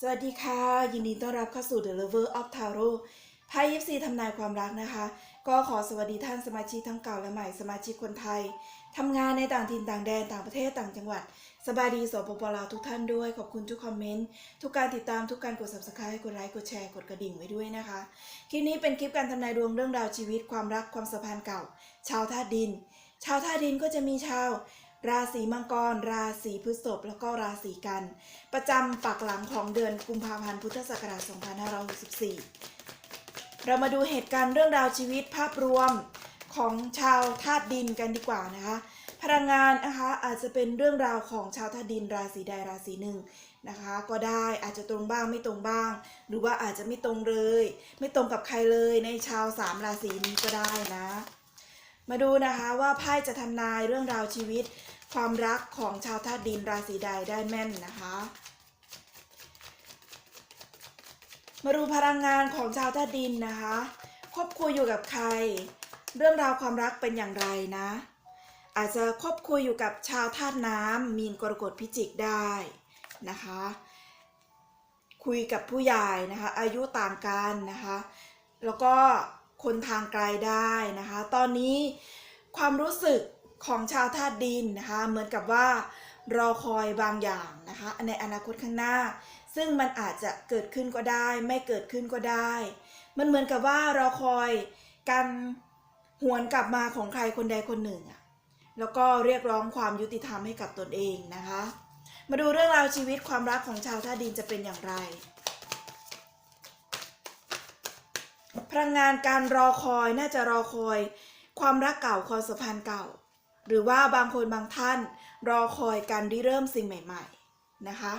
สวัสดีค่ะ ยินดีต้อนรับเข้าสู่ The Lover of Tarot ไพ่ยิปซีทำนายความรักนะคะ ก็ขอสวัสดีท่านสมาชิกทั้งเก่าและใหม่สมาชิกคนไทยทำงานในต่างถิ่นต่างแดนต่างประเทศต่างจังหวัด สบายดีสปปลาวทุกท่านด้วย ขอบคุณทุกคอมเมนต์ ทุกการติดตามทุกการกด subscribe กดไลค์กดแชร์กดกระดิ่งไว้ด้วยนะคะ คลิปนี้เป็นคลิปการทำนายดวงเรื่องราวชีวิตความรักความสัมพันธ์เก่า ชาวธาตุดิน ชาวธาตุดินก็จะมีชาว ราศีมังกร ราศีพฤษภแล้วก็ราศีกัน ประจำปักหลังของเดือนกุมภาพันธ์พุทธศักราช 2564 เรามาดูเหตุการณ์เรื่องราวชีวิตภาพรวมของชาวธาตุดินกันดีกว่านะคะ พลังงานนะคะอาจจะเป็นเรื่องราวของชาวธาตุดินราศีใดราศีหนึ่งนะคะ ก็ได้อาจจะตรงบ้างไม่ตรงบ้าง หรือว่าอาจจะไม่ตรงเลย ไม่ตรงกับใครเลยในชาวสามราศีนี้ก็ได้นะ มาดูนะคะว่าไพ่จะทำนายเรื่องราวชีวิต ความรักของชาวธาตุดินราศีใดได้แม่นนะคะ มาดูพลังงานของชาวธาตุดินนะคะคบคุยอยู่กับใคร เรื่องราวความรักเป็นอย่างไรนะ อาจจะคบคุยอยู่กับชาวธาตุน้ำมีนกรกฎพิจิกได้นะคะ คุยกับผู้ใหญ่นะคะ อายุต่างกันนะคะ แล้วก็ คนทางไกลได้นะคะ ตอนนี้ความรู้สึกของชาวธาตุดินนะคะ เหมือนกับว่ารอคอยบางอย่างนะคะ ในอนาคตข้างหน้า ซึ่งมันอาจจะเกิดขึ้นก็ได้ ไม่เกิดขึ้นก็ได้ มันเหมือนกับว่ารอคอยการหวนกลับมาของใครคนใดคนหนึ่งอะแล้วก็เรียกร้องความยุติธรรมให้กับตนเองนะคะ มาดูเรื่องราวชีวิตความรักของชาวธาตุดินจะเป็นอย่างไร พลังงานการรอคอยน่าจะรอคอย ความรักเก่าความสัมพันธ์เก่า หรือว่าบางคนบางท่านรอคอยการริเริ่มสิ่งใหม่ ๆนะคะ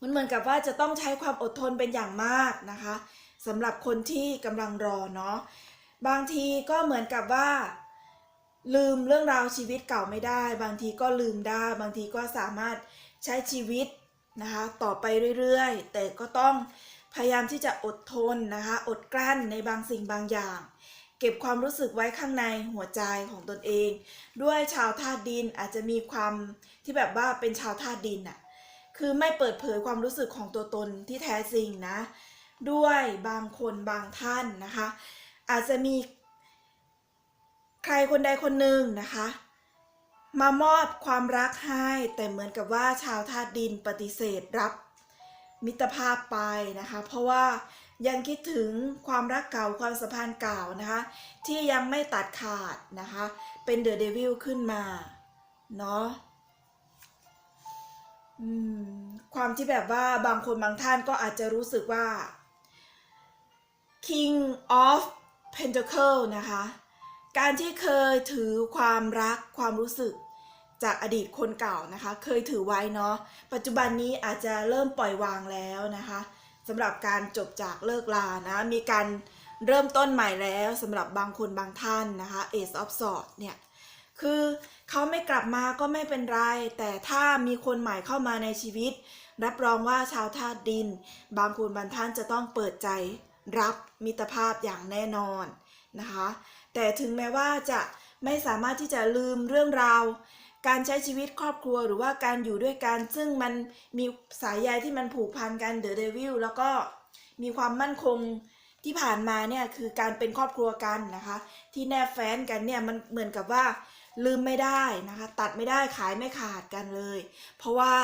มันเหมือนกับว่าจะต้องใช้ความอดทนเป็นอย่างมากนะคะสำหรับคนที่กำลังรอเนาะบางทีก็เหมือนกับว่า ลืมเรื่องราวชีวิตเก่าไม่ได้ บางทีก็ลืมได้ บางทีก็สามารถใช้ชีวิตนะคะต่อไปเรื่อยๆ แต่ก็ต้อง พยายามที่จะอดทนนะคะ อดกลั้นในบางสิ่งบางอย่าง เก็บความรู้สึกไว้ข้างในหัวใจของตนเอง ด้วยชาวธาตุดินอาจจะมีความที่แบบว่าเป็นชาวธาตุดินน่ะคือไม่เปิดเผยความรู้สึกของตัวตนที่แท้จริงนะ ด้วยบางคนบางท่านนะคะ อาจจะมีใครคนใดคนหนึ่งนะคะ มามอบความรักให้แต่เหมือนกับว่าชาวธาตุดินปฏิเสธรับ มิตรภาพไปนะคะ เพราะว่ายังคิดถึงความรักเก่าความสัมพันธ์เก่านะคะ ที่ยังไม่ตัดขาดนะคะ เป็นเดอะเดวิลขึ้นมา เนาะความที่แบบว่าบางคนบางท่านก็อาจจะรู้สึกว่า King of Pentacle นะคะ การที่เคยถือความรักความรู้สึก จากอดีตคนเก่านะคะ เคยถือไว้เนาะปัจจุบันนี้อาจจะเริ่มปล่อยวางแล้วนะคะสำหรับการจบจากเลิกลานะมีการเริ่มต้นใหม่แล้วสำหรับบางคนบางท่านนะคะ Ace of Swords เนี่ยคือเขาไม่กลับมาก็ไม่เป็นไร แต่ถ้ามีคนใหม่เข้ามาในชีวิต รับรองว่าชาวธาตุดิน บางคนบางท่านจะต้องเปิดใจรับมิตรภาพอย่างแน่นอนนะคะ แต่ถึงแม้ว่าจะไม่สามารถที่จะลืมเรื่องราว การใช้ชีวิตครอบครัวหรือว่าการอยู่ด้วยกัน ซึ่งมันมีสายใยที่มันผูกพันกันเดอะเดวิลแล้วก็มีความมั่นคงที่ผ่านมาเนี่ยคือการเป็นครอบครัวกันนะคะ ที่แนบแฟ้นกันเนี่ยมันเหมือนกับว่าลืมไม่ได้นะคะ ตัดไม่ได้ขายไม่ขาดกันเลย เพราะว่า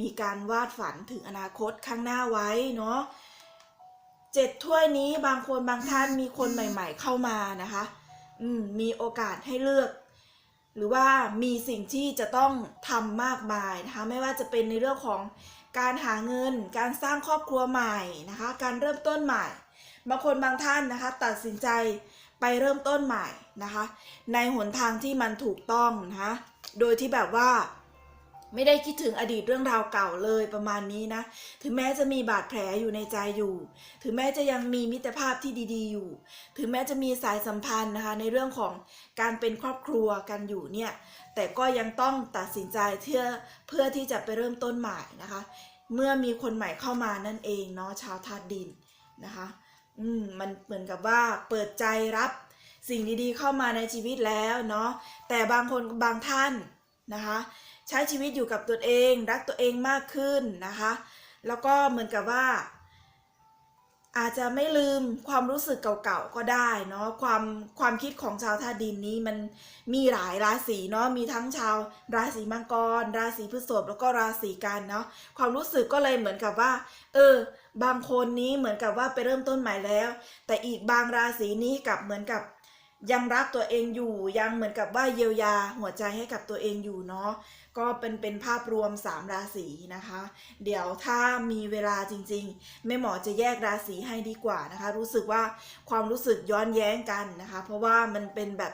มีการวาดฝันถึงอนาคตข้างหน้าไว้เนาะเจ็ดถ้วยนี้บางคนบางท่านมีคนใหม่ ๆ เข้ามานะคะ อืมมีโอกาสให้เลือก หรือว่ามีสิ่งที่จะต้องทำมากมายนะคะไม่ว่าจะเป็นในเรื่องของการหาเงิน การสร้างครอบครัวใหม่นะคะ การเริ่มต้นใหม่ บางคนบางท่านนะคะ ตัดสินใจไปเริ่มต้นใหม่นะคะ ในหนทางที่มันถูกต้องนะคะโดยที่แบบว่า ไม่ได้คิดถึงอดีตเรื่องราวเก่าเลยประมาณนี้นะ ถึงแม้จะมีบาดแผลอยู่ในใจอยู่ ถึงแม้จะยังมีมิตรภาพที่ดี ๆ อยู่ ถึงแม้จะมีสายสัมพันธ์นะคะ ในเรื่องของการเป็นครอบครัวกันอยู่เนี่ย แต่ก็ยังต้องตัดสินใจเพื่อเพื่อที่จะไปเริ่มต้นใหม่นะคะ เมื่อมีคนใหม่เข้ามานั่นเองเนาะชาวธาตุดินนะคะ อืมมันเหมือนกับว่าเปิดใจรับสิ่งดีๆเข้ามาในชีวิตแล้วเนาะแต่บางคนบางท่านนะคะ ใช้ชีวิตอยู่กับตัวเองรักตัวเองมากขึ้นนะคะ แล้วก็เหมือนกับว่า อาจจะไม่ลืมความรู้สึกเก่าๆก็ได้เนาะความความคิดของชาวธาดินนี้มันมีหลายราศีเนาะมีทั้งชาวราศีมังกร ราศีพฤษภแล้วก็ราศีกันเนาะความรู้สึกก็เลยเหมือนกับว่า เออบางคนนี้เหมือนกับว่าไปเริ่มต้นใหม่แล้ว แต่อีกบางราศีนี้กลับเหมือนกับยังรักตัวเองอยู่ยังเหมือนกับว่าเยียวยาหัวใจให้กับตัวเองอยู่เนาะ ก็เป็นเป็นภาพรวม 3 ราศีนะคะ เดี๋ยวถ้ามีเวลาจริงๆแม่หมอจะแยกราศีให้ดีกว่านะคะ รู้สึกว่าความรู้สึกย้อนแย้งกันนะคะ เพราะว่ามันเป็นแบบ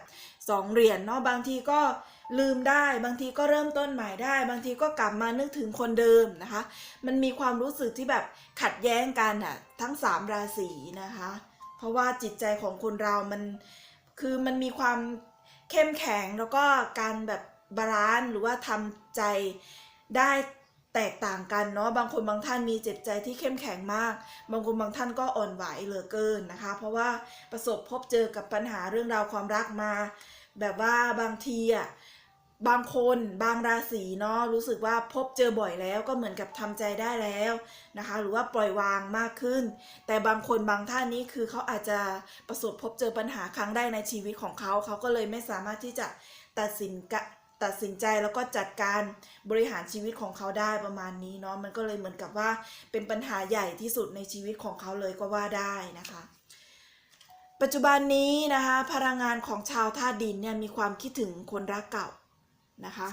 สองเหรียญเนาะบางทีก็ลืมได้ บางทีก็เริ่มต้นใหม่ได้ บางทีก็กลับมานึกถึงคนเดิมนะคะ มันมีความรู้สึกที่แบบขัดแย้งกันอะทั้ง 3 ราศีนะคะ เพราะว่าจิตใจของคนเรามันคือมันมีความเข้มแข็งแล้วก็การแบบ บาลานซ์หรือว่าทำใจได้แตกต่างกันเนาะบางคนบางท่านมีเจ็บใจที่เข้มแข็งมาก บางคนบางท่านก็อ่อนไหวเหลือเกินนะคะ เพราะว่าประสบพบเจอกับปัญหาเรื่องราวความรักมา แบบว่าบางทีอะบางคนบางราศีเนาะรู้สึกว่าพบเจอบ่อยแล้วก็เหมือนกับทำใจได้แล้วนะคะ หรือว่าปล่อยวางมากขึ้น แต่บางคนบางท่านนี้คือเขาอาจจะประสบพบเจอปัญหาครั้งแรกในชีวิตของเขาเขาก็เลยไม่สามารถที่จะตัดสินกะ ตัดสินใจแล้วก็จัดการบริหารชีวิตของเขาได้ประมาณนี้เนาะมันก็เลยเหมือนกับว่าเป็นปัญหาใหญ่ที่สุดในชีวิตของเขาเลยก็ว่าได้นะคะปัจจุบันนี้นะคะพลังงานของชาวธาตุดินเนี่ยมีความคิดถึงคนรักเก่านะคะ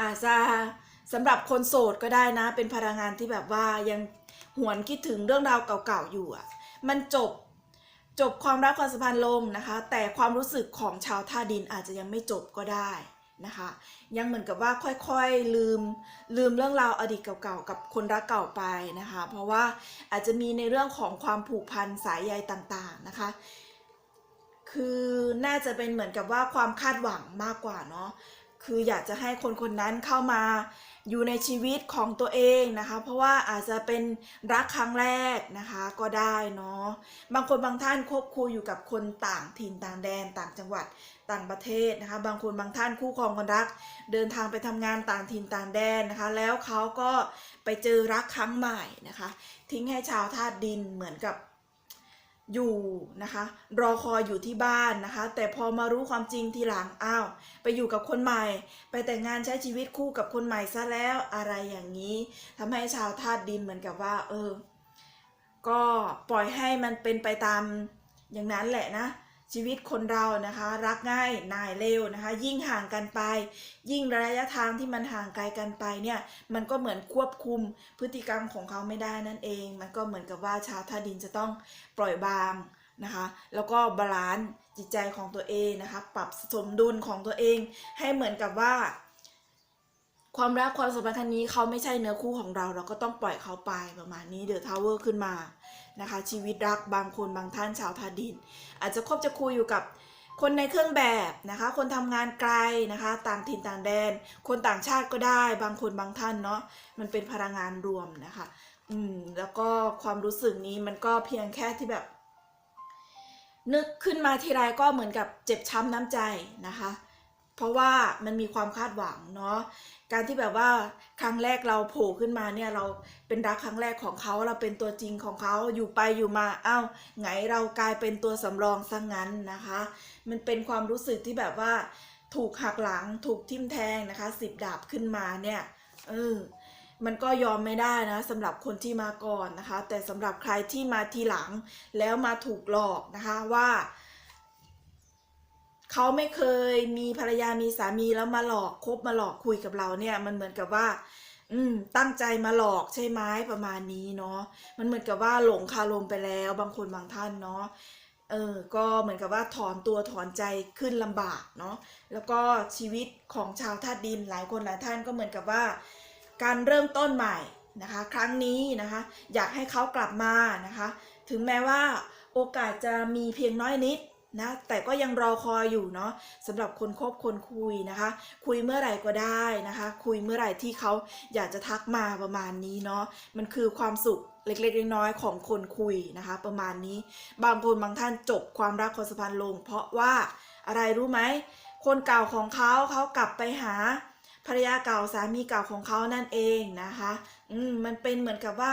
อาจจะสำหรับคนโสดก็ได้นะ เป็นพลังงานที่แบบว่ายังหวนคิดถึงเรื่องราวเก่าๆอยู่อะมันจบ จบความรักความสัมพันธ์ลงนะคะ แต่ความรู้สึกของชาวท่าดินอาจจะยังไม่จบก็ได้นะคะ ยังเหมือนกับว่าค่อยๆลืมลืมเรื่องราวอดีตเก่าๆกับคนรักเก่าไปนะคะ เพราะว่าอาจจะมีในเรื่องของความผูกพันสายใยต่างๆนะคะ คือน่าจะเป็นเหมือนกับว่าความคาดหวังมากกว่าเนาะคืออยากจะให้คนคนนั้นเข้ามา อยู่ในชีวิตของตัวเองนะคะ เพราะว่าอาจจะเป็นรักครั้งแรกนะคะก็ได้เนาะบางคนบางท่านคบคูอยู่กับคนต่างถิ่นต่างแดนต่างจังหวัดต่างประเทศนะคะ บางคนบางท่านคู่ครองคนรัก เดินทางไปทำงานต่างถิ่นต่างแดนนะคะ แล้วเขาก็ไปเจอรักครั้งใหม่นะคะ ทิ้งให้ชาวธาตุดินเหมือนกับ อยู่นะคะรอคอยอยู่ที่บ้านนะคะ แต่พอมารู้ความจริงทีหลังอ้าวไปอยู่กับคนใหม่ ไปแต่งงานใช้ชีวิตคู่กับคนใหม่ซะแล้วอะไรอย่างนี้ทำให้ชาวธาตุดินเหมือนกับว่า เออ ก็ปล่อยให้มันเป็นไปตามอย่างนั้นแหละนะ ชีวิตคนเรานะคะ รักง่ายนายเร็วนะคะ ยิ่งห่างกันไป ยิ่งระยะทางที่มันห่างไกลกันไปเนี่ยมันก็เหมือนควบคุมพฤติกรรมของเขาไม่ได้นั่นเอง มันก็เหมือนกับว่าชาวธาดินจะต้องปล่อยวางนะคะ แล้วก็บาลานซ์จิตใจของตัวเองนะคะ ปรับสมดุลของตัวเอง ให้เหมือนกับว่า ความรักความสัมพันธ์ครั้งนี้เขาไม่ใช่เนื้อคู่ของเรา เราก็ต้องปล่อยเขาไปประมาณนี้เดอะทาวเวอร์ขึ้นมานะคะ ชีวิตรักบางคนบางท่านชาวธาดิน อาจจะคบจะคุยอยู่กับคนในเครื่องแบบนะคะ คนทำงานไกลนะคะ ต่างถิ่นต่างแดน คนต่างชาติก็ได้ บางคนบางท่านเนาะมันเป็นพลังงานรวมนะคะ อืมแล้วก็ความรู้สึกนี้มันก็เพียงแค่ที่แบบ นึกขึ้นมาทีไรก็เหมือนกับเจ็บช้ำน้ำใจนะคะ เพราะว่ามันมีความคาดหวังเนาะ การที่แบบว่าครั้งแรกเราโผล่ขึ้นมาเนี่ยเราเป็นรักครั้งแรกของเขาเราเป็นตัวจริงของเขาอยู่ไปอยู่มาอ้าวไงเรากลายเป็นตัวสำรองซะงงั้นนะคะ มันเป็นความรู้สึกที่แบบว่าถูกหักหลังถูกทิ่มแทงนะคะสิบดาบขึ้นมาเนี่ยเออมันก็ยอมไม่ได้นะสำหรับคนที่มาก่อนนะคะ แต่สำหรับใครที่มาทีหลังแล้วมาถูกหลอกนะคะว่า เขาไม่เคยมีภรรยามีสามีแล้วมาหลอกคบมาหลอกคุยกับเราเนี่ย มันเหมือนกับว่า อืม ตั้งใจมาหลอกใช่ไหมประมาณนี้เนาะมันเหมือนกับว่าหลงคารมไปแล้ว บางคนบางท่านเนาะเออ ก็เหมือนกับว่าถอนตัวถอนใจขึ้นลำบากเนาะ แล้วก็ชีวิตของชาวธาตุดินหลายคนหลายท่านก็เหมือนกับว่า การเริ่มต้นใหม่นะคะ ครั้งนี้นะคะ อยากให้เขากลับมานะคะ ถึงแม้ว่าโอกาสจะมีเพียงน้อยนิด นะแต่ก็ยังรอคอยอยู่เนาะสำหรับคนคบคนคุยนะคะ คุยเมื่อไหร่ก็ได้นะคะ คุยเมื่อไหร่ที่เขาอยากจะทักมาประมาณนี้เนาะมันคือความสุขเล็กๆน้อยๆของคนคุยนะคะ ประมาณนี้บางคนบางท่านจบความรักความสัมพันธ์ลง เพราะว่าอะไรรู้ไหมคนเก่าของเขาเขากลับไปหาภรรยาเก่าสามีเก่าของเขานั่นเองนะคะ อืมมันเป็นเหมือนกับว่า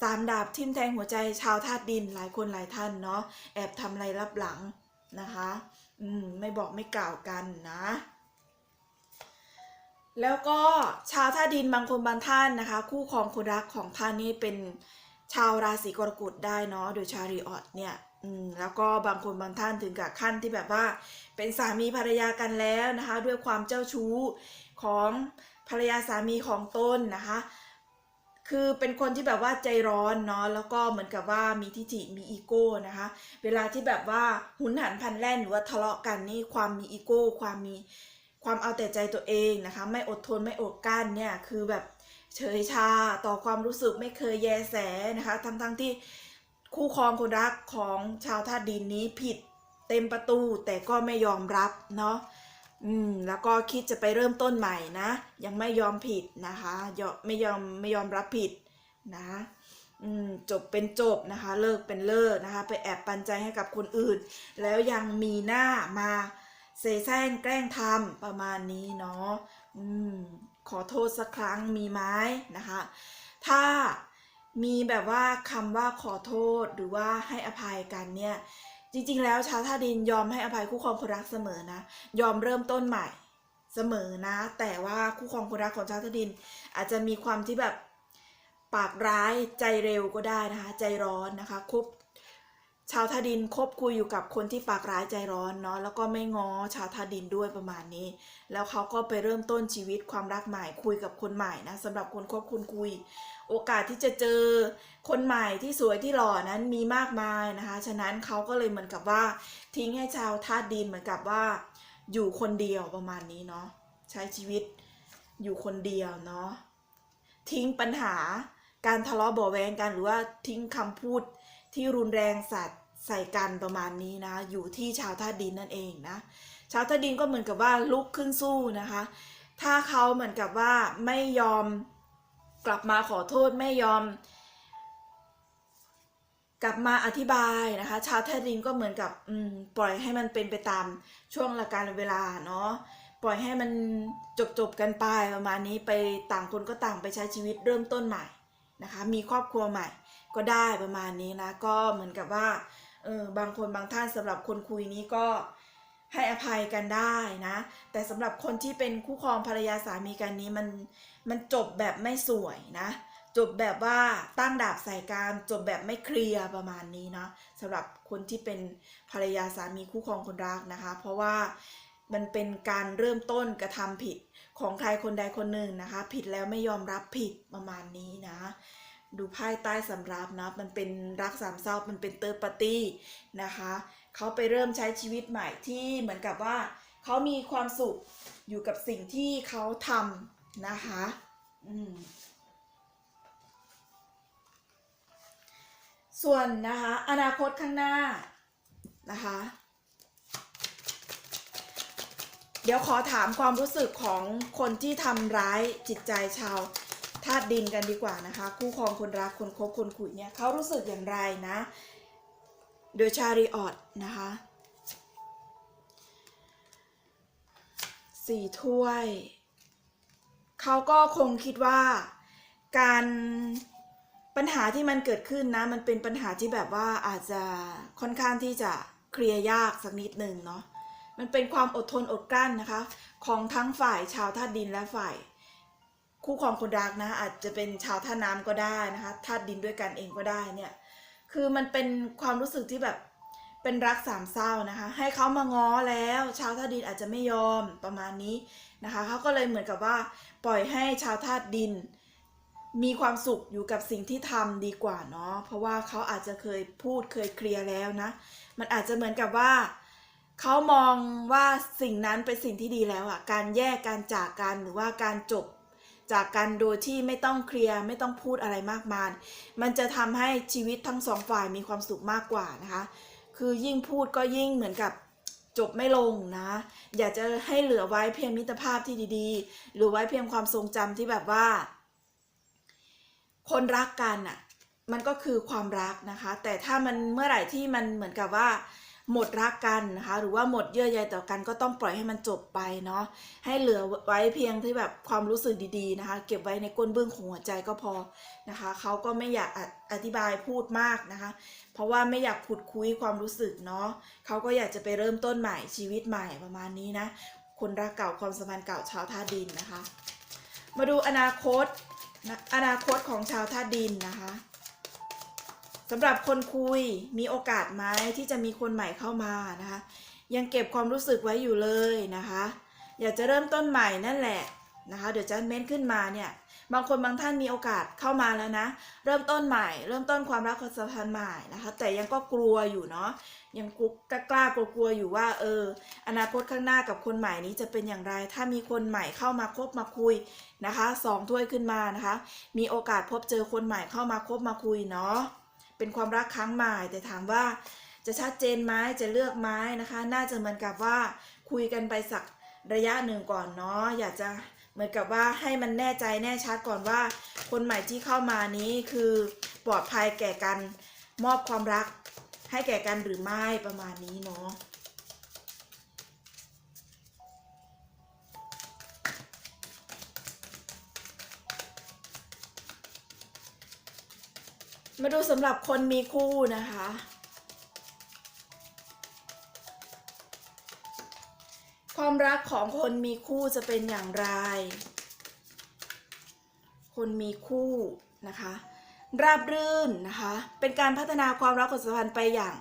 สามดาบทิ่มแทงหัวใจชาวธาตุดินหลายคนหลายท่านเนาะแอบทำอะไรรับหลัง นะคะ อืม ไม่บอกไม่กล่าวกันนะ แล้วก็ชาวธาดินบางคนบางท่านนะคะ คู่ครองคนรักของท่านนี่เป็นชาวราศีกรกฎได้เนาะโดยชาริออตเนี่ยอืมแล้วก็บางคนบางท่านถึงกับขั้นที่แบบว่า เป็นสามีภรรยากันแล้วนะคะ ด้วยความเจ้าชู้ของภรรยาสามีของตนนะคะ คือเป็นคนที่แบบว่าใจร้อนเนาะแล้วก็เหมือนกับว่ามีทิฐิมีอีโก้นะคะ เวลาที่แบบว่าหุนหันพันแล่นหรือว่าทะเลาะกันนี่ความมีอีโก้ ความมีความเอาแต่ใจตัวเองนะคะ ไม่อดทนไม่อดกั้นเนี่ยคือแบบเฉยชาต่อความรู้สึกไม่เคยแยแสนะคะทั้งทั้งๆที่คู่ครองคนรักของชาวธาตุดินนี้ผิดเต็มประตูแต่ก็ไม่ยอมรับเนาะ อืมแล้วก็คิดจะไปเริ่มต้นใหม่นะ ยังไม่ยอมผิดนะคะยอมไม่ยอมไม่ยอมรับผิดนะอืมจบเป็นจบนะคะ เลิกเป็นเลิกนะคะ ไปแอบปันใจให้กับคนอื่น แล้วยังมีหน้ามาเสแสร้งแกล้งทำประมาณนี้เนาะอืมขอโทษสักครั้งมีไหมนะคะ ถ้ามีแบบว่าคำว่าขอโทษหรือว่าให้อภัยกันเนี่ย จริงๆ แล้วชาวท่าดินยอมให้อภัยคู่ครองคนรักเสมอนะ ยอมเริ่มต้นใหม่เสมอนะ แต่ว่าคู่ครองคนรักของชาวท่าดิน อาจจะมีความที่แบบปากร้ายใจเร็วก็ได้นะคะ ใจร้อนนะคะคบ ชาวทาดินคบคุยอยู่กับคนที่ปากร้ายใจร้อนเนาะแล้วก็ไม่ง้อชาวทาดินด้วยประมาณนี้ แล้วเขาก็ไปเริ่มต้นชีวิตความรักใหม่คุยกับคนใหม่นะสำหรับคนคบคุณคุย โอกาสที่จะเจอคนใหม่ที่สวยที่หล่อนั้นมีมากมายนะคะ ฉะนั้นเขาก็เลยเหมือนกับว่า ทิ้งให้ชาวธาดินเหมือนกับว่า อยู่คนเดียวประมาณนี้เนาะใช้ชีวิตอยู่คนเดียวเนาะทิ้งปัญหาการทะเลาะเบาแวงกันหรือว่าทิ้งคำพูดที่รุนแรงสัตว ใส่กันประมาณนี้นะ อยู่ที่ชาวธาดินนั่นเองนะ ชาวธาดินก็เหมือนกับว่าลุกขึ้นสู้นะคะ ถ้าเขาเหมือนกับว่าไม่ยอมกลับมาขอโทษไม่ยอม กลับมาอธิบายนะคะ ชาวแทดินก็เหมือนกับปล่อยให้มันเป็นไปตามช่วงละการเวลาเนาะปล่อยให้มันจบจบกันไปประมาณนี้ไปต่างคนก็ต่างไปใช้ชีวิตเริ่มต้นใหม่นะคะ มีครอบครัวใหม่ก็ได้ประมาณนี้นะ ก็เหมือนกับว่า เออบางคนบางท่านสำหรับคนคุยนี้ก็ให้อภัยกันได้นะ แต่สำหรับคนที่เป็นคู่ครองภรรยาสามีกันนี้มันมันจบแบบไม่สวยนะ จบแบบว่าตั้งดาบใส่การจบแบบไม่เคลียร์ประมาณนี้เนาะสำหรับคนที่เป็นภรรยาสามีคู่ครองคนรักนะคะ เพราะว่ามันเป็นการเริ่มต้นกระทำผิดของใครคนใดคนหนึ่งนะคะ ผิดแล้วไม่ยอมรับผิดประมาณนี้นะ ดูไพ่ใต้สำรับนะมันเป็นรักสามเศร้ามันเป็นเตอร์ปาร์ตี้นะคะเขาไปเริ่มใช้ชีวิตใหม่ที่เหมือนกับว่าเขามีความสุขอยู่กับสิ่งที่เขาทำนะคะอืมส่วนนะคะอนาคตข้างหน้านะคะเดี๋ยวขอถามความรู้สึกของคนที่ทำร้ายจิตใจชาวาตุดินกันดีกว่านะคะ คู่ครองคนรักคนคบคนคุยเนี่ยเขารู้สึกอย่างไรนะ โดยชาริออตนะคะสี่ถ้วย เขาก็คงคิดว่าการปัญหาที่มันเกิดขึ้นนะ มันเป็นปัญหาที่แบบว่าอาจจะค่อนข้างที่จะเคลียร์ยากสักนิดหนึ่งเนาะมันเป็นความอดทนอดกลั้นนะคะ ของทั้งฝ่ายชาวธาตุดินและฝ่าย คู่ครองคนรักนะอาจจะเป็นชาวท่าน้ำก็ได้นะคะธาตุดินด้วยกันเองก็ได้เนี่ยคือมันเป็นความรู้สึกที่แบบเป็นรักสามเศร้านะคะ ให้เขามาง้อแล้ว ชาวธาตุดินอาจจะไม่ยอมประมาณนี้นะคะเขาก็เลยเหมือนกับว่าปล่อยให้ชาวธาตุดิน มีความสุขอยู่กับสิ่งที่ทำดีกว่าเนาะเพราะว่าเขาอาจจะเคยพูดเคยเคลียร์แล้วนะ มันอาจจะเหมือนกับว่าเขามองว่าสิ่งนั้นเป็นสิ่งที่ดีแล้วอะการแยกการจากกันหรือว่าการจบ จากกันโดยที่ไม่ต้องเคลียร์ไม่ต้องพูดอะไรมากมาย มันจะทำให้ชีวิตทั้งสองฝ่ายมีความสุขมากกว่านะคะ คือยิ่งพูดก็ยิ่งเหมือนกับจบไม่ลงนะ อยากจะให้เหลือไว้เพียงมิตรภาพที่ดีๆ หรือไว้เพียงความทรงจำที่แบบว่า คนรักกันอะ มันก็คือความรักนะคะ แต่ถ้ามันเมื่อไหร่ที่มันเหมือนกับว่า หมดรักกันนะคะ หรือว่าหมดเยื่อใยต่อกันก็ต้องปล่อยให้มันจบไปเนาะให้เหลือไว้เพียงที่แบบความรู้สึกดีๆนะคะ เก็บไว้ในก้นเบื้องของหัวใจก็พอนะคะเขาก็ไม่อยากออธิบายพูดมากนะคะ เพราะว่าไม่อยากขุดคุยความรู้สึกเนาะเขาก็อยากจะไปเริ่มต้นใหม่ชีวิตใหม่ประมาณนี้นะคนรักเก่าความสัมพันธ์เก่าชาวท่าดินนะคะ มาดูอนาคตนะอนาคตของชาวท่าดินนะคะ สำหรับคนคุยมีโอกาสไหมที่จะมีคนใหม่เข้ามานะคะ ยังเก็บความรู้สึกไว้อยู่เลยนะคะ อยากจะเริ่มต้นใหม่นั่นแหละนะคะ เดี๋ยวจะเม้นขึ้นมาเนี่ยบางคนบางท่านมีโอกาสเข้ามาแล้วนะ เริ่มต้นใหม่ เริ่มต้นความรักความสัมพันธ์ใหม่นะคะ แต่ยังก็กลัวอยู่เนาะยังกลัวกล้ากลัวๆอยู่ว่าเอออนาคตข้างหน้ากับคนใหม่นี้จะเป็นอย่างไร ถ้ามีคนใหม่เข้ามาคบมาคุยนะคะสองถ้วยขึ้นมานะคะ มีโอกาสพบเจอคนใหม่เข้ามาคบมาคุยเนาะ เป็นความรักครั้งใหม่ แต่ถามว่าจะชัดเจนไหมจะเลือกไหมนะคะ น่าจะเหมือนกับว่าคุยกันไปสักระยะหนึ่งก่อนเนาะอยากจะเหมือนกับว่าให้มันแน่ใจแน่ชัดก่อนว่า คนใหม่ที่เข้ามานี้คือปลอดภัยแก่กันมอบความรักให้แก่กันหรือไม่ประมาณนี้เนาะ มาดูสำหรับคนมีคู่นะคะ ความรักของคนมีคู่จะเป็นอย่างไร คนมีคู่นะคะ ราบรื่นนะคะ เป็นการพัฒนาความรักความสัมพันธ์ไปอย่าง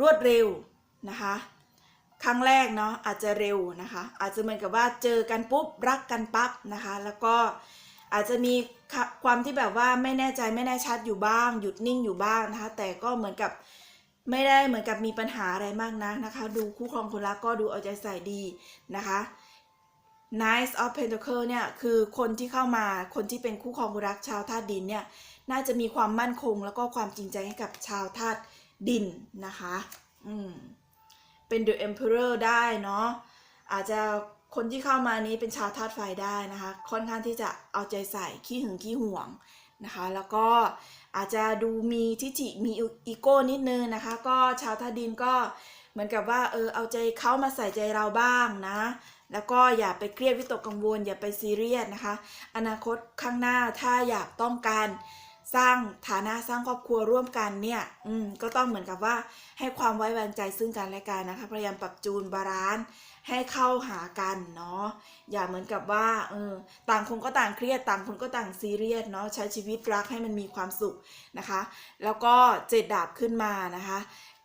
รวดเร็วนะคะ ครั้งแรกเนาะอาจจะเร็วนะคะ อาจจะเหมือนกับว่าเจอกันปุ๊บรักกันปั๊บนะคะ แล้วก็ อาจจะมีความที่แบบว่าไม่แน่ใจไม่แน่ชัดอยู่บ้าง หยุดนิ่งอยู่บ้างนะคะแต่ก็เหมือนกับไม่ได้เหมือนกับมีปัญหาอะไรมากนะนะคะ ดูคู่ครองคนรักก็ดูเอาใจใส่ดีนะคะ Nice of Pentacle เนี่ยคือคนที่เข้ามาคนที่เป็นคู่ครองคนรักชาวธาตุดินเนี่ยน่าจะมีความมั่นคงแล้วก็ความจริงใจให้กับชาวธาตุดินนะคะ อืม เป็น The Emperor ได้เนาะอาจจะ คนที่เข้ามานี้เป็นชาวธาตุไฟได้นะคะ ค่อนข้างที่จะเอาใจใส่ขี้หึงขี้ห่วงนะคะ แล้วก็อาจจะดูมีทิฐิมีอีโก้นิดนึงนะคะ ก็ชาวธาตุดินก็เหมือนกับว่าเออเอาใจเขามาใส่ใจเราบ้างนะ แล้วก็อย่าไปเครียดวิตกกังวล อย่าไปซีเรียสนะคะ อนาคตข้างหน้าถ้าอยากต้องการ สร้างฐานะสร้างครอบครัวร่วมกันเนี่ยอืมก็ต้องเหมือนกับว่าให้ความไว้วางใจซึ่งกันและกันนะคะพยายามปรับจูนบาลานซ์ให้เข้าหากันเนาะอย่าเหมือนกับว่าเออต่างคนก็ต่างเครียดต่างคนก็ต่างซีเรียสเนาะใช้ชีวิตรักให้มันมีความสุขนะคะ แล้วก็เจ็ดดาบขึ้นมานะคะ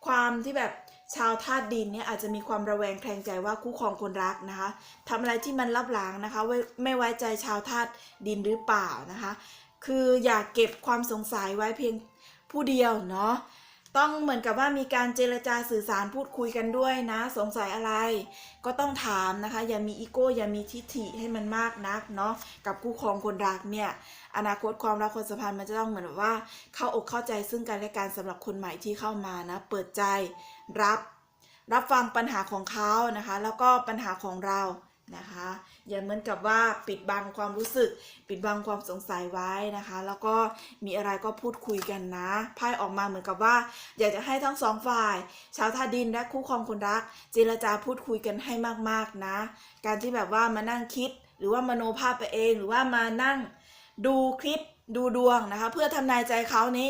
ความที่แบบชาวธาตุดินเนี่ยอาจจะมีความระแวงแคลงใจว่าคู่ครองคนรักนะคะทำอะไรที่มันลับหลังนะคะไว้ไม่ไว้ใจชาวธาตุดินหรือเปล่านะคะ คืออย่าเก็บความสงสัยไว้เพียงผู้เดียวเนาะต้องเหมือนกับว่ามีการเจรจาสื่อสารพูดคุยกันด้วยนะ สงสัยอะไร ก็ต้องถามนะคะ อย่ามีอีโก้อย่ามีทิฐิให้มันมากนักเนาะกับคู่ครองคนรักเนี่ย อนาคตความรักความสัมพันธ์มันจะต้องเหมือนว่า เข้าอกเข้าใจซึ่งกันและกันสำหรับคนใหม่ที่เข้ามานะ เปิดใจรับ รับฟังปัญหาของเขานะคะ แล้วก็ปัญหาของเรา นะคะอย่าเหมือนกับว่าปิดบังความรู้สึก ปิดบังความสงสัยไว้นะคะ แล้วก็มีอะไรก็พูดคุยกันนะไพ่ออกมาเหมือนกับว่า อยากจะให้ทั้งสองฝ่าย ชาวท่าดินและคู่ครองคนรัก เจรจาพูดคุยกันให้มากๆนะ การที่แบบว่ามานั่งคิด หรือว่ามโนภาพไปเอง หรือว่ามานั่งดูคลิปดูดวงนะคะ เพื่อทำนายใจเขานี้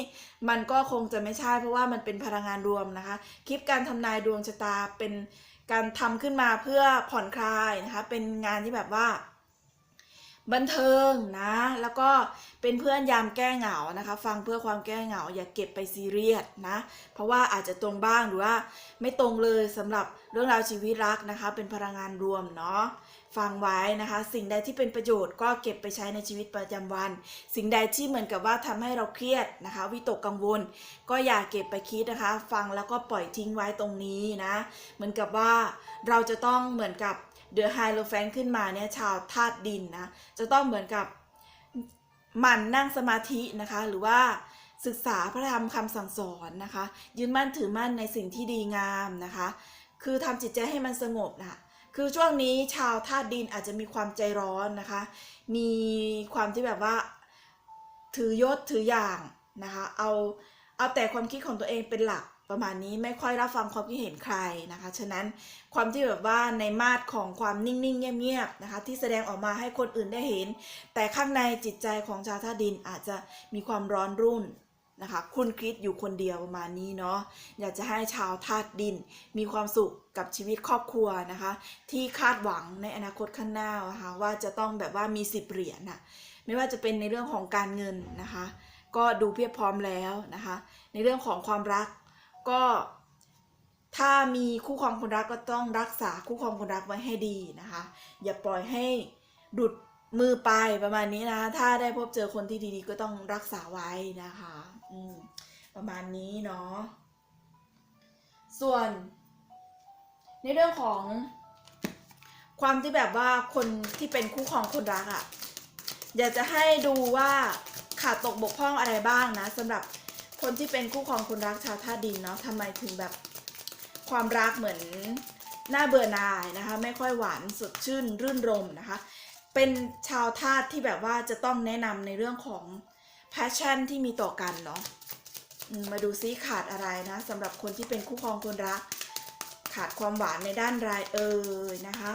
มันก็คงจะไม่ใช่เพราะว่ามันเป็นพลังงานรวมนะคะ คลิปการทำนายดวงชะตาเป็น การทำขึ้นมาเพื่อผ่อนคลายนะคะ เป็นงานที่แบบว่า บันเทิงนะ แล้วก็เป็นเพื่อนยามแก้เหงานะคะ ฟังเพื่อความแก้เหงา อย่าเก็บไปซีเรียสนะ เพราะว่าอาจจะตรงบ้างหรือว่าไม่ตรงเลยสำหรับเรื่องราวชีวิตรักนะคะ เป็นพลังงานรวมเนาะ ฟังไว้นะคะ สิ่งใดที่เป็นประโยชน์ก็เก็บไปใช้ในชีวิตประจำวัน สิ่งใดที่เหมือนกับว่าทำให้เราเครียดนะคะ วิตกกังวล ก็อย่าเก็บไปคิดนะคะ ฟังแล้วก็ปล่อยทิ้งไว้ตรงนี้นะ เหมือนกับว่าเราจะต้องเหมือนกับเดอะไฮโลแฟนขึ้นมาเนี่ยชาวธาตุดินนะจะต้องเหมือนกับหมั่นนั่งสมาธินะคะ หรือว่าศึกษาพระธรรมคำสั่งสอนนะคะ ยืนมั่นถือมั่นในสิ่งที่ดีงามนะคะ คือทำจิตใจให้มันสงบนะ คือช่วงนี้ชาวธาตุดินอาจจะมีความใจร้อนนะคะ มีความที่แบบว่า ถือยศถืออย่างนะคะ เอาเอาแต่ความคิดของตัวเองเป็นหลักประมาณนี้ไม่ค่อยรับฟังความคิดเห็นใครนะคะ ฉะนั้นความที่แบบว่าในมาดของความนิ่งๆเงียบๆนะคะ ที่แสดงออกมาให้คนอื่นได้เห็น แต่ข้างในจิตใจของชาวธาตุดินอาจจะมีความร้อนรุ่น นะคะคุณคิดอยู่คนเดียวประมาณนี้เนาะอยากจะให้ชาวธาตุดิน มีความสุขกับชีวิตครอบครัวนะคะ ที่คาดหวังในอนาคตข้างหน้านะคะว่าจะต้องแบบว่ามีสิบเหรียญน่ะไม่ว่าจะเป็นในเรื่องของการเงินนะคะ ก็ดูเพียบพร้อมแล้วนะคะ ในเรื่องของความรักก็ถ้ามีคู่ครองคนรักก็ต้องรักษาคู่ครองคนรักไว้ให้ดีนะคะ อย่าปล่อยให้ดุดมือไปประมาณนี้นะ ถ้าได้พบเจอคนที่ดีๆ ก็ต้องรักษาไว้นะคะ ประมาณนี้เนาะส่วน ในเรื่องของความที่แบบว่าคนที่เป็นคู่ครองคนรักอะ่ะอยากจะให้ดูว่าขาดตกบกพร่องอะไรบ้างนะสำหรับคนที่เป็นคู่ครองคนรักชาวธาตุดินเนาะทำไมถึงแบบความรักเหมือนน่าเบื่อหน่ายนะคะ ไม่ค่อยหวานสดชื่นรื่นรมนะคะ เป็นชาวธาตุที่แบบว่าจะต้องแนะนำในเรื่องของ passion ที่มีต่อกันเนาะมาดูซิขาดอะไรนะสำหรับคนที่เป็นคู่ครองคนรัก ขาดความหวานในด้านรายเอ่ยนะคะ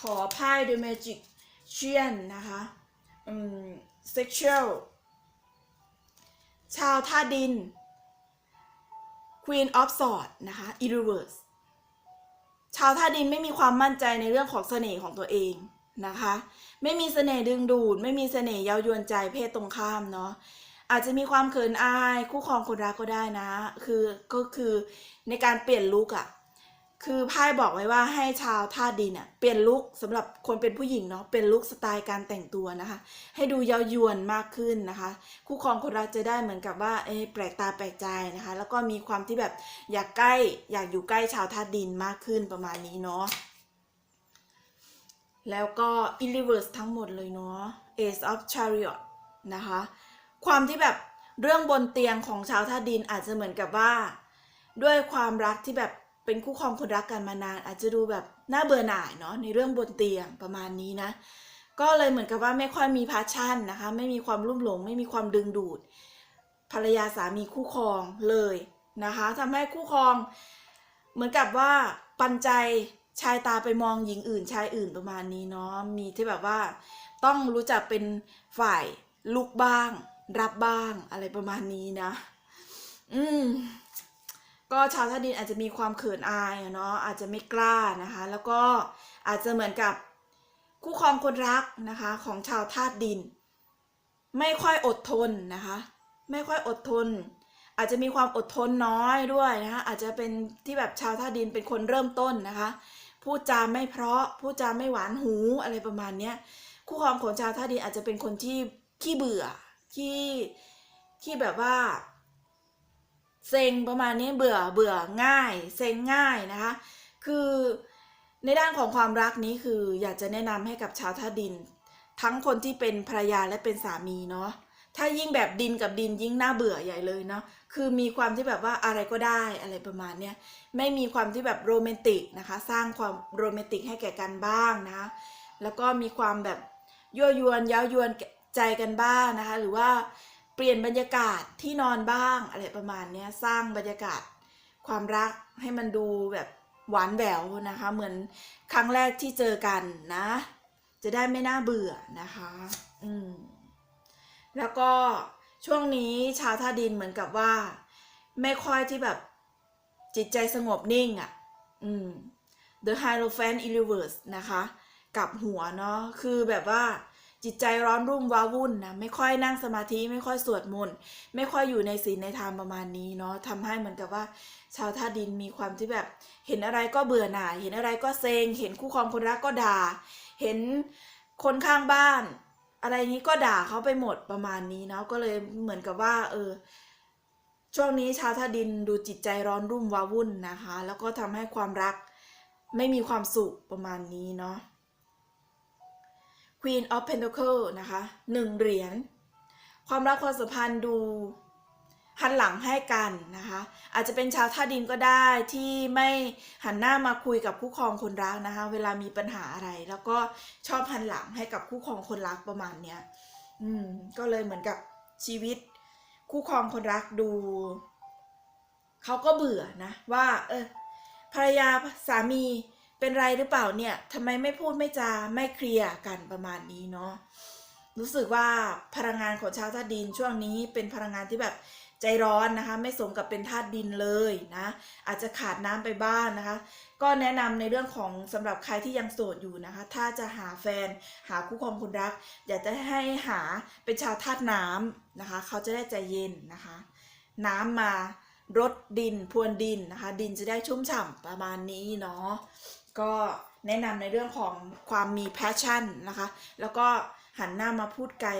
ขอไพ่ด้วย magic เชียนนะคะอืม sexual ชาวธาดิน Queen of Swords นะคะ i r e v e r s e ชาวธาดินไม่มีความมั่นใจในเรื่องของเสน่ห์ของตัวเอง นะคะ ไม่มีเสน่ห์ดึงดูด ไม่มีเสน่ห์เย้ายวนใจเพศตรงข้ามเนาะอาจจะมีความเขินอายคู่ครองคนรักก็ได้นะ คือก็คือในการเปลี่ยนลุกอะ่ะคือไพ่บอกไว้ว่าให้ชาวธาดินอะเปลี่ยนลุคสำหรับคนเป็นผู้หญิงเนาะเป็นลุคสไตล์การแต่งตัวนะคะ ให้ดูเย้ายวนมากขึ้นนะคะ คู่ครองคนรักจะได้เหมือนกับว่าเอะแปลกตาแปลกใจนะคะ แล้วก็มีความที่แบบอยากใกล้อยากอยู่ใกล้ชาวธาดินมากขึ้นประมาณนี้เนาะ แล้วก็ i n r e v e r s e ทั้งหมดเลยเนาะ Ace of Chariot นะคะ ความที่แบบเรื่องบนเตียงของชาวธาดินอาจจะเหมือนกับว่า ด้วยความรักที่แบบเป็นคู่ครองคนรักกันมานาน อาจจะดูแบบน่าเบื่อหน่ายเนาะในเรื่องบนเตียงประมาณนี้นะ ก็เลยเหมือนกับว่าไม่ค่อยมีพาชั่นนะคะ ไม่มีความรุ่มหลง ไม่มีความดึงดูด ภรรยาสามีคู่ครองเลยนะคะทำให้คู่ครอง เหมือนกับว่าปันใจ ชายตาไปมองหญิงอื่น ชายอื่นประมาณนี้เนาะมีที่แบบว่า ต้องรู้จักเป็นฝ่ายลุกบ้าง รับบ้างอะไรประมาณนี้นะ อืมก็ชาวธาดินอาจจะมีความเขินอายเนาะอาจจะไม่กล้านะคะ แล้วก็อาจจะเหมือนกับคู่ครองคนรักนะคะของชาวธาตุดิน ไม่ค่อยอดทนนะคะ ไม่ค่อยอดทน อาจจะมีความอดทนน้อยด้วยนะคะอาจจะเป็นที่แบบชาวธาตุดินเป็นคนเริ่มต้นนะคะ พูดจาไม่เพราะ พูดจาไม่หวานหูอะไรประมาณเนี้ยคู่ครองของชาวธาตุดินอาจจะเป็นคนที่ขี้เบื่อขี้ขี้แบบว่าเซ็งประมาณนี้เบื่อเบื่อง่ายเซ็งง่ายนะคะ คือในด้านของความรักนี้คืออยากจะแนะนำให้กับชาวท่าตุดิน ทั้งคนที่เป็นภรรยาและเป็นสามีเนาะ ถ้ายิ่งแบบดินกับดินยิ่งน่าเบื่อใหญ่เลยเนาะคือมีความที่แบบว่าอะไรก็ได้อะไรประมาณเนี้ยไม่มีความที่แบบโรแมนติกนะคะ สร้างความโรแมนติกให้แก่กันบ้างนะแล้วก็มีความแบบยั่วยวนเย้ายวนใจกันบ้างนะคะ หรือว่าเปลี่ยนบรรยากาศที่นอนบ้างอะไรประมาณเนี้ยสร้างบรรยากาศความรักให้มันดูแบบหวานแหววนะคะ เหมือนครั้งแรกที่เจอกันนะ จะได้ไม่น่าเบื่อนะคะ อืม แล้วก็ช่วงนี้ชาวท่าดินเหมือนกับว่า ไม่ค่อยที่แบบจิตใจสงบนิ่งอะ่ะ อืม The Hierophant Universe นะคะ กับหัวเนาะ คือแบบว่าจิตใจร้อนรุ่มว้าวุ่นนะ ไม่ค่อยนั่งสมาธิ ไม่ค่อยสวดมนต์ ไม่ค่อยอยู่ในศีลในธรรมประมาณนี้เนาะทำให้เหมือนกับว่า ชาวท่าดินมีความที่แบบ เห็นอะไรก็เบื่อหน่าย เห็นอะไรก็เซ็งเห็นคู่ครองคนรักก็ด่า เห็นคนข้างบ้าน อะไรนี้ก็ด่าเขาไปหมดประมาณนี้เนาะก็เลยเหมือนกับว่า เออ ช่วงนี้ชาวท่าดินดูจิตใจร้อนรุ่มวาวุ่นนะคะ แล้วก็ทำให้ความรักไม่มีความสุขประมาณนี้เนาะ Queen of Pentacle นะคะหนึ่งเหรียญความรักความสัมพันธ์ดู หันหลังให้กันนะคะ อาจจะเป็นชาวท่าดินก็ได้ที่ไม่หันหน้ามาคุยกับคู่ครองคนรักนะคะ เวลามีปัญหาอะไร แล้วก็ชอบหันหลังให้กับคู่ครองคนรักประมาณเนี้ยอืมก็เลยเหมือนกับชีวิตคู่ครองคนรักดูเขาก็เบื่อนะว่า เออภรรยาสามีเป็นไรหรือเปล่าเนี่ยทำไมไม่พูดไม่จาไม่เคลียร์กันประมาณนี้เนาะรู้สึกว่าพลังงานของชาวธาตุดินช่วงนี้เป็นพลังงานที่แบบ ใจร้อนนะคะ ไม่สมกับเป็นธาตุดินเลยนะอาจจะขาดน้ำไปบ้างนะคะ ก็แนะนำในเรื่องของสำหรับใครที่ยังโสดอยู่นะคะ ถ้าจะหาแฟนหาคู่ครองคนรัก อยากจะให้หาเป็นชาวธาตุน้ำนะคะ เขาจะได้ใจเย็นนะคะ น้ำมารดดินพรวนดินนะคะ ดินจะได้ชุ่มฉ่ำประมาณนี้เนาะก็แนะนำในเรื่องของความมีแพชชั่นนะคะ แล้วก็หันหน้ามาพูดกัน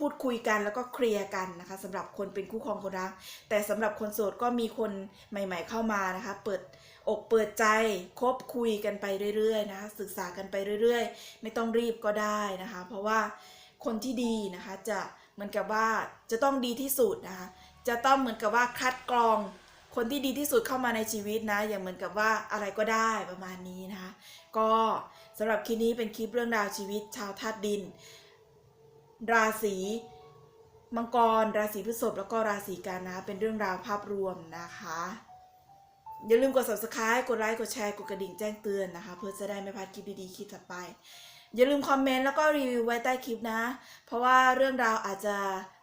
พูดคุยกันแล้วก็เคลียร์กันนะคะสำหรับคนเป็นคู่ครองคนรัก แต่สำหรับคนโสดก็มีคนใหม่ ๆ เข้ามานะคะ เปิดอกเปิดใจคบคุยกันไปเรื่อยๆนะคะ ศึกษากันไปเรื่อยๆ ไม่ต้องรีบก็ได้นะคะ เพราะว่าคนที่ดีนะคะจะเหมือนกับว่าจะต้องดีที่สุดนะคะ จะต้องเหมือนกับว่าคัดกรองคนที่ดีที่สุดเข้ามาในชีวิตนะ อย่างเหมือนกับว่าอะไรก็ได้ประมาณนี้นะคะ ก็สำหรับคลิปนี้เป็นคลิปเรื่องราวชีวิตชาวธาตุดิน ราศีมังกร ราศีพฤษภแล้วก็ราศีกันนะเป็นเรื่องราวภาพรวมนะคะ อย่าลืมกด subscribe กดไลค์กดแชร์กดกระดิ่งแจ้งเตือนนะคะ เพื่อจะได้ไม่พลาดคลิปดีๆคลิปถัดไป อย่าลืมคอมเมนต์แล้วก็รีวิวไว้ใต้คลิปนะ เพราะว่าเรื่องราวอาจจะ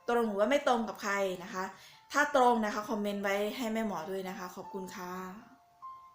ตรงหรือว่าไม่ตรงกับใครนะคะ ถ้าตรงนะคะคอมเมนต์ไว้ให้แม่หมอด้วยนะคะ ขอบคุณค่ะ